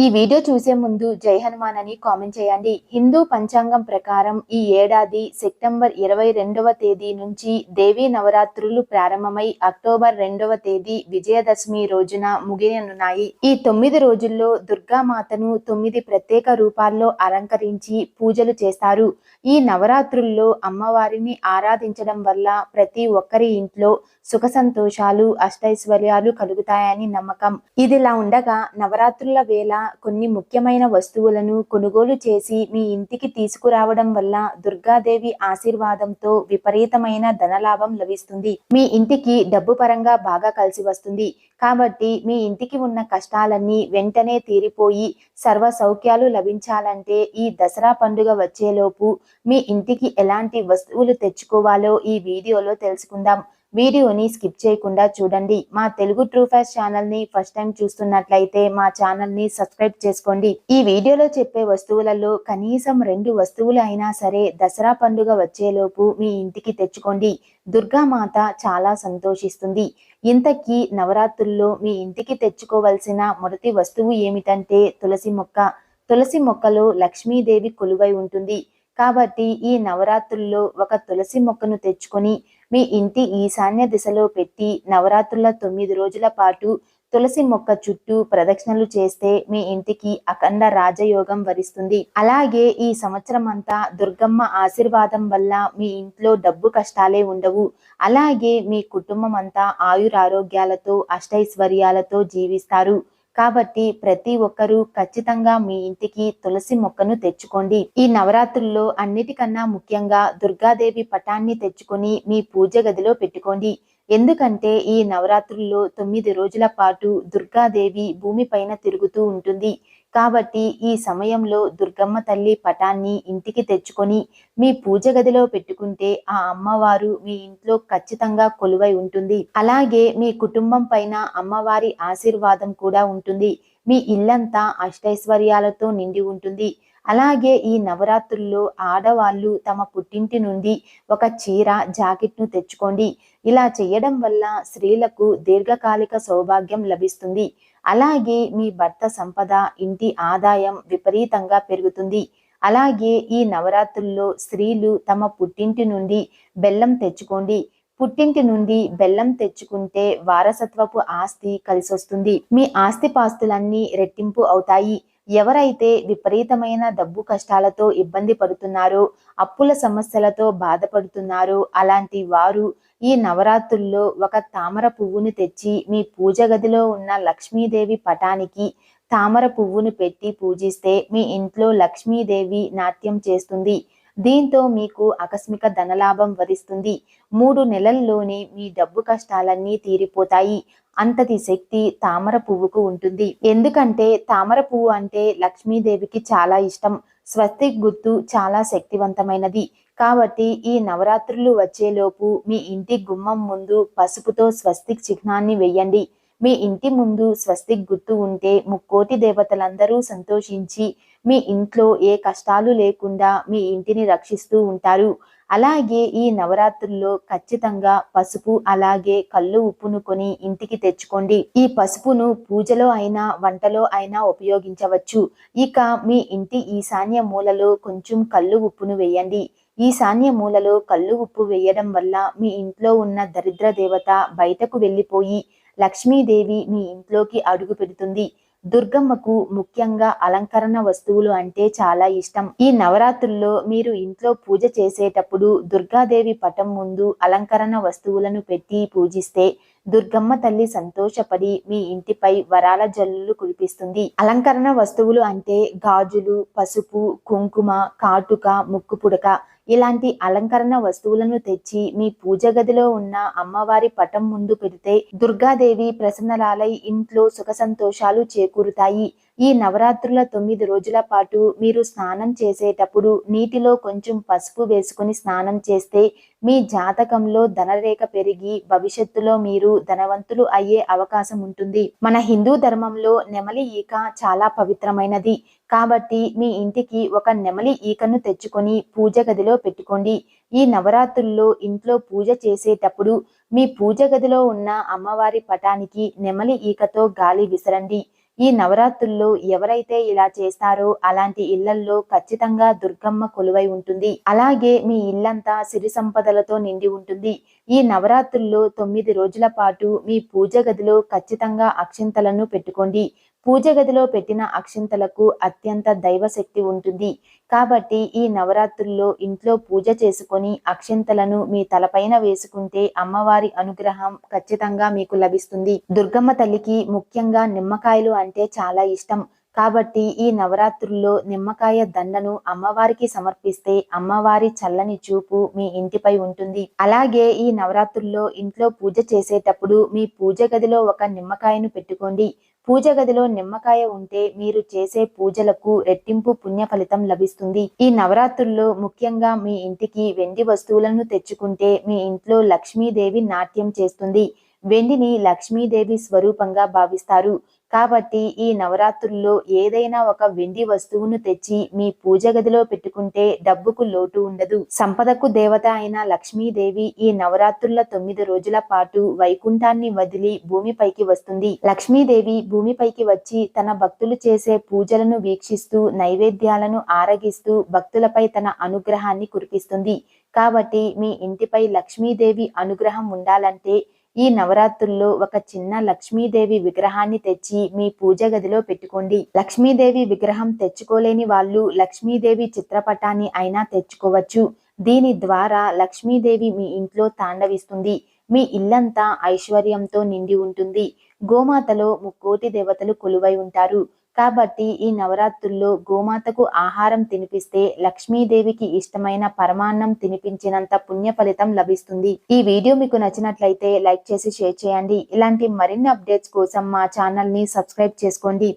ఈ వీడియో చూసే ముందు జై హనుమాన్ అని కామెంట్ చేయండి. హిందూ పంచాంగం ప్రకారం ఈ ఏడాది సెప్టెంబర్ ఇరవై రెండవ తేదీ నుంచి దేవీ నవరాత్రులు ప్రారంభమై అక్టోబర్ రెండవ తేదీ విజయదశమి రోజున ముగియనున్నాయి. ఈ తొమ్మిది రోజుల్లో దుర్గామాతను తొమ్మిది ప్రత్యేక రూపాల్లో అలంకరించి పూజలు చేస్తారు. ఈ నవరాత్రుల్లో అమ్మవారిని ఆరాధించడం వల్ల ప్రతి ఒక్కరి ఇంట్లో సుఖ సంతోషాలు అష్టైశ్వర్యాలు కలుగుతాయని నమ్మకం. ఇదిలా ఉండగా నవరాత్రుల వేళ కొన్ని ముఖ్యమైన వస్తువులను కొనుగోలు చేసి మీ ఇంటికి తీసుకురావడం వల్ల దుర్గాదేవి ఆశీర్వాదంతో విపరీతమైన ధనలాభం లభిస్తుంది. మీ ఇంటికి డబ్బు పరంగా బాగా కలిసి వస్తుంది. కాబట్టి మీ ఇంటికి ఉన్న కష్టాలన్నీ వెంటనే తీరిపోయి సర్వ సౌఖ్యాలు లభించాలంటే ఈ దసరా పండుగ వచ్చేలోపు మీ ఇంటికి ఎలాంటి వస్తువులు తెచ్చుకోవాలో ఈ వీడియోలో తెలుసుకుందాం. వీడియోని స్కిప్ చేయకుండా చూడండి. మా తెలుగు ట్రూ ఫాస్ట్ ఛానల్ని ఫస్ట్ టైం చూస్తున్నట్లయితే మా ఛానల్ని సబ్స్క్రైబ్ చేసుకోండి. ఈ వీడియోలో చెప్పే వస్తువులలో కనీసం రెండు వస్తువులు అయినా సరే దసరా పండుగ వచ్చేలోపు మీ ఇంటికి తెచ్చుకోండి. దుర్గామాత చాలా సంతోషిస్తుంది. ఇంతకీ నవరాత్రుల్లో మీ ఇంటికి తెచ్చుకోవలసిన మొదటి వస్తువు ఏమిటంటే తులసి మొక్క. తులసి మొక్కలో లక్ష్మీదేవి కొలువై ఉంటుంది. కాబట్టి ఈ నవరాత్రుల్లో ఒక తులసి మొక్కను తెచ్చుకొని మీ ఇంటి ఈశాన్య దిశలో పెట్టి నవరాత్రుల తొమ్మిది రోజుల పాటు తులసి మొక్క చుట్టూ ప్రదక్షిణలు చేస్తే మీ ఇంటికి అఖండ రాజయోగం వరిస్తుంది. అలాగే ఈ సంవత్సరం అంతా దుర్గమ్మ ఆశీర్వాదం వల్ల మీ ఇంట్లో డబ్బు కష్టాలే ఉండవు. అలాగే మీ కుటుంబం అంతా ఆయురారోగ్యాలతో అష్టైశ్వర్యాలతో జీవిస్తారు. కాబట్టి ప్రతి ఒక్కరూ ఖచ్చితంగా మీ ఇంటికి తులసి మొక్కను తెచ్చుకోండి. ఈ నవరాత్రుల్లో అన్నిటికన్నా ముఖ్యంగా దుర్గాదేవి పటాన్ని తెచ్చుకొని మీ పూజ గదిలో పెట్టుకోండి. ఎందుకంటే ఈ నవరాత్రుల్లో తొమ్మిది రోజుల పాటు దుర్గాదేవి భూమిపైన తిరుగుతూ ఉంటుంది. కాబట్టి ఈ సమయంలో దుర్గమ్మ తల్లి పటాన్ని ఇంటికి తెచ్చుకొని మీ పూజ గదిలో పెట్టుకుంటే ఆ అమ్మవారు మీ ఇంట్లో ఖచ్చితంగా కొలువై ఉంటుంది. అలాగే మీ కుటుంబం పైన అమ్మవారి ఆశీర్వాదం కూడా ఉంటుంది. మీ ఇల్లంతా అష్టైశ్వర్యాలతో నిండి ఉంటుంది. అలాగే ఈ నవరాత్రుల్లో ఆడవాళ్ళు తమ పుట్టింటి నుండి ఒక చీర జాకెట్ను తెచ్చుకోండి. ఇలా చేయడం వల్ల స్త్రీలకు దీర్ఘకాలిక సౌభాగ్యం లభిస్తుంది. అలాగే మీ భర్త సంపద ఇంటి ఆదాయం విపరీతంగా పెరుగుతుంది. అలాగే ఈ నవరాత్రుల్లో స్త్రీలు తమ పుట్టింటి నుండి బెల్లం తెచ్చుకోండి. పుట్టింటి నుండి బెల్లం తెచ్చుకుంటే వారసత్వపు ఆస్తి కలిసొస్తుంది. మీ ఆస్తి పాస్తులన్నీ రెట్టింపు అవుతాయి. ఎవరైతే విపరీతమైన డబ్బు కష్టాలతో ఇబ్బంది పడుతున్నారో అప్పుల సమస్యలతో బాధపడుతున్నారో అలాంటి వారు ఈ నవరాత్రుల్లో ఒక తామర పువ్వును తెచ్చి మీ పూజ గదిలో ఉన్న లక్ష్మీదేవి పటానికి తామర పువ్వును పెట్టి పూజిస్తే మీ ఇంట్లో లక్ష్మీదేవి నాట్యం చేస్తుంది. దీంతో మీకు ఆకస్మిక ధనలాభం వరిస్తుంది. మూడు నెలల్లోనే మీ డబ్బు కష్టాలన్నీ తీరిపోతాయి. అంతటి శక్తి తామర పువ్వుకు ఉంటుంది. ఎందుకంటే తామర పువ్వు అంటే లక్ష్మీదేవికి చాలా ఇష్టం. స్వస్తిక్ గుర్తు చాలా శక్తివంతమైనది. కాబట్టి ఈ నవరాత్రులు వచ్చేలోపు మీ ఇంటి గుమ్మం ముందు పసుపుతో స్వస్తిక్ చిహ్నాన్ని వెయ్యండి మీ ఇంటి ముందు స్వస్తిక్ గుర్తు ఉంటే ముక్కోటి దేవతలందరూ సంతోషించి మీ ఇంట్లో ఏ కష్టాలు లేకుండా మీ ఇంటిని రక్షిస్తూ ఉంటారు. అలాగే ఈ నవరాత్రుల్లో ఖచ్చితంగా పసుపు అలాగే కళ్ళు ఉప్పును కొని ఇంటికి తెచ్చుకోండి. ఈ పసుపును పూజలో అయినా వంటలో అయినా ఉపయోగించవచ్చు. ఇక మీ ఇంటి ఈశాన్య మూలలో కొంచెం కళ్ళు ఉప్పును వేయండి. ఈశాన్య మూలలో కళ్ళు ఉప్పు వేయడం వల్ల మీ ఇంట్లో ఉన్న దరిద్ర దేవత బయటకు వెళ్ళిపోయి లక్ష్మీదేవి మీ ఇంట్లోకి అడుగు పెడుతుంది. దుర్గమ్మకు ముఖ్యంగా అలంకరణ వస్తువులు అంటే చాలా ఇష్టం. ఈ నవరాత్రుల్లో మీరు ఇంట్లో పూజ చేసేటప్పుడు దుర్గాదేవి పటం ముందు అలంకరణ వస్తువులను పెట్టి పూజిస్తే దుర్గమ్మ తల్లి సంతోషపడి మీ ఇంటిపై వరాల జల్లులు కురిపిస్తుంది. అలంకరణ వస్తువులు అంటే గాజులు పసుపు కుంకుమ కాటుక ముక్కు పుడక ఇలాంటి అలంకరణ వస్తువులను తెచ్చి మీ పూజ గదిలో ఉన్న అమ్మవారి పటం ముందు పెడితే దుర్గాదేవి ప్రసన్నరాలై ఇంట్లో సుఖ సంతోషాలు చేకూరుతాయి. ఈ నవరాత్రుల తొమ్మిది రోజుల పాటు మీరు స్నానం చేసేటప్పుడు నీటిలో కొంచెం పసుపు వేసుకుని స్నానం చేస్తే మీ జాతకంలో ధనరేఖ పెరిగి భవిష్యత్తులో మీరు ధనవంతులు అయ్యే అవకాశం ఉంటుంది. మన హిందూ ధర్మంలో నెమలి ఈక చాలా పవిత్రమైనది. కాబట్టి మీ ఇంటికి ఒక నెమలి ఈకను తెచ్చుకొని పూజ గదిలో పెట్టుకోండి. ఈ నవరాత్రుల్లో ఇంట్లో పూజ చేసేటప్పుడు మీ పూజ గదిలో ఉన్న అమ్మవారి పటానికి నెమలి ఈకతో గాలి విసరండి. ఈ నవరాత్రుల్లో ఎవరైతే ఇలా చేస్తారో అలాంటి ఇళ్ళల్లో ఖచ్చితంగా దుర్గమ్మ కొలువై ఉంటుంది. అలాగే మీ ఇల్లంతా సిరి సంపదలతో నిండి ఉంటుంది. ఈ నవరాత్రుల్లో తొమ్మిది రోజుల పాటు మీ పూజ గదిలో ఖచ్చితంగా అక్షింతలను పెట్టుకోండి. పూజ గదిలో పెట్టిన అక్షింతలకు అత్యంత దైవశక్తి ఉంటుంది. కాబట్టి ఈ నవరాత్రుల్లో ఇంట్లో పూజ చేసుకొని అక్షింతలను మీ తలపైన వేసుకుంటే అమ్మవారి అనుగ్రహం ఖచ్చితంగా మీకు లభిస్తుంది. దుర్గమ్మ తల్లికి ముఖ్యంగా నిమ్మకాయలు అంటే చాలా ఇష్టం. కాబట్టి ఈ నవరాత్రుల్లో నిమ్మకాయ దండను అమ్మవారికి సమర్పిస్తే అమ్మవారి చల్లని చూపు మీ ఇంటిపై ఉంటుంది. అలాగే ఈ నవరాత్రుల్లో ఇంట్లో పూజ చేసేటప్పుడు మీ పూజ గదిలో ఒక నిమ్మకాయను పెట్టుకోండి. పూజ గదిలో నిమ్మకాయ ఉంటే మీరు చేసే పూజలకు రెట్టింపు పుణ్య ఫలితం లభిస్తుంది. ఈ నవరాత్రుల్లో ముఖ్యంగా మీ ఇంటికి వెండి వస్తువులను తెచ్చుకుంటే మీ ఇంట్లో లక్ష్మీదేవి నాట్యం చేస్తుంది. వెండిని లక్ష్మీదేవి స్వరూపంగా భావిస్తారు. కాబట్టి ఈ నవరాత్రుల్లో ఏదైనా ఒక వెండి వస్తువును తెచ్చి మీ పూజ గదిలో పెట్టుకుంటే డబ్బుకు లోటు ఉండదు. సంపదకు దేవత అయిన లక్ష్మీదేవి ఈ నవరాత్రుల తొమ్మిది రోజుల పాటు వైకుంఠాన్ని వదిలి భూమిపైకి వస్తుంది. లక్ష్మీదేవి భూమిపైకి వచ్చి తన భక్తులు చేసే పూజలను వీక్షిస్తూ నైవేద్యాలను ఆరగిస్తూ భక్తులపై తన అనుగ్రహాన్ని కురిపిస్తుంది. కాబట్టి మీ ఇంటిపై లక్ష్మీదేవి అనుగ్రహం ఉండాలంటే ఈ నవరాత్రుల్లో ఒక చిన్న లక్ష్మీదేవి విగ్రహాన్ని తెచ్చి మీ పూజ గదిలో పెట్టుకోండి. లక్ష్మీదేవి విగ్రహం తెచ్చుకోలేని వాళ్ళు లక్ష్మీదేవి చిత్రపటాన్ని అయినా తెచ్చుకోవచ్చు. దీని ద్వారా లక్ష్మీదేవి మీ ఇంట్లో తాండవిస్తుంది. మీ ఇల్లంతా ఐశ్వర్యంతో నిండి ఉంటుంది. గోమాతలో ముక్కోటి దేవతలు కొలువై ఉంటారు. కాబట్టి ఈ నవరాత్రుల్లో గోమాతకు ఆహారం తినిపిస్తే లక్ష్మీదేవికి ఇష్టమైన పరమాన్నం తినిపించినంత పుణ్య ఫలితం లభిస్తుంది. ఈ వీడియో మీకు నచ్చినట్లయితే లైక్ చేసి షేర్ చేయండి. ఇలాంటి మరిన్ని అప్డేట్స్ కోసం మా ఛానల్ని సబ్స్క్రైబ్ చేసుకోండి.